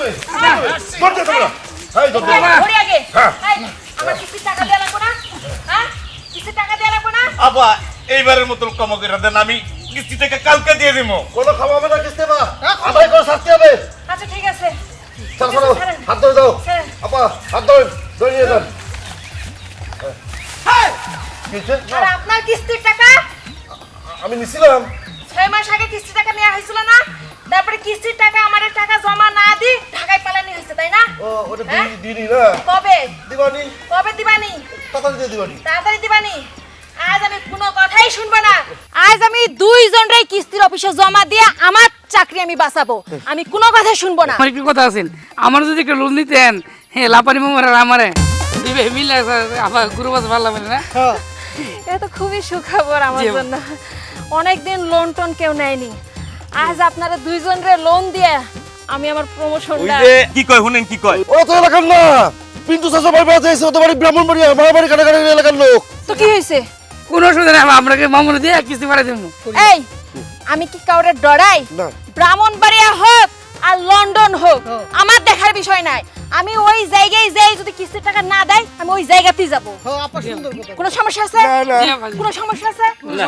ধরতে তোমরা এই ধরতে ধরি আগে হ্যাঁ। এই, আমার কিস্তির টাকা দেওয়া লাগবো না? হ্যাঁ? টাকা দেওয়া লাগবো না? আবা এইবারের মতো কম করে দেন আমি কিস্তি থেকে কালকে দিয়ে দিব। কোনো খাওয়া হবে না কিস্তি বা? আদায় করে শাস্তি হবে। আচ্ছা ঠিক আছে। চলো চলো হাত ধরে দাও। হ্যাঁ। আপা হাত ধরে ধরে নিয়ে যান? আর আপনার কিস্তির টাকা? আমি নিছিলাম। ছয় মাস আগে কিস্তির টাকা নেওয়া হয়েছিল না? তারপরে কিস্তির টাকা আমার টাকা জমা না দি ঢাকায় পালানি হয়েছে তাই না? ও ওটা হ্যাঁ? দিই না? কবে? দিবানি? কবে দিবানি? তাড়াতাড়ি দিবানি। তাড়াতাড়ি দিবানি। আজ আমি কোনো কথাই শুনব না। আজ আমি দুইজনরাই কিস্তির অফিসে জমা দিয়ে আমার চাকরি আমি বাঁচাবো। আমি কোনো কথা শুনব না। আমার একটু কথা আছেন। আমার যদি একটু লোন দিতেন হ্যাঁ লাপানি মামার আর আমারে দিবে মিলে আবার গুরু বাস ভালো লাগে না? এটা তো খুবই সুখবর আমার। জন্য। অনেকদিন লোন টোন কেউ নেয়নি। আজ আপনারা দুইজনরে লোন দিয়ে আমি আমার ওই প্রমোশনটা যে কি কয় শুনেন কি কয়? ও তো এলাকার না। পিন্টু চাষা বাড়ি বেড়াতে এসে ওদের বাড়ি ব্রাহ্মণ বাড়ি আমার বাড়ি কাটাকাটি এলাকার লোক। তো কি হয়েছে? কোনো অসুবিধা নেই আপনাকে মামুনি দিয়ে কিস্তি পাঠাই দেবো। এই আমি কি কাউরে ডরাই? না। ব্রাহ্মণবাড়িয়া হোক আর লন্ডন হোক আমার দেখার বিষয় নাই। আমি ওই জায়গায় যাই যদি কিস্তির টাকা না দেয় আমি ওই জায়গাতেই যাব। কোনো সমস্যা আছে? না না। জি, কোনো সমস্যা আছে?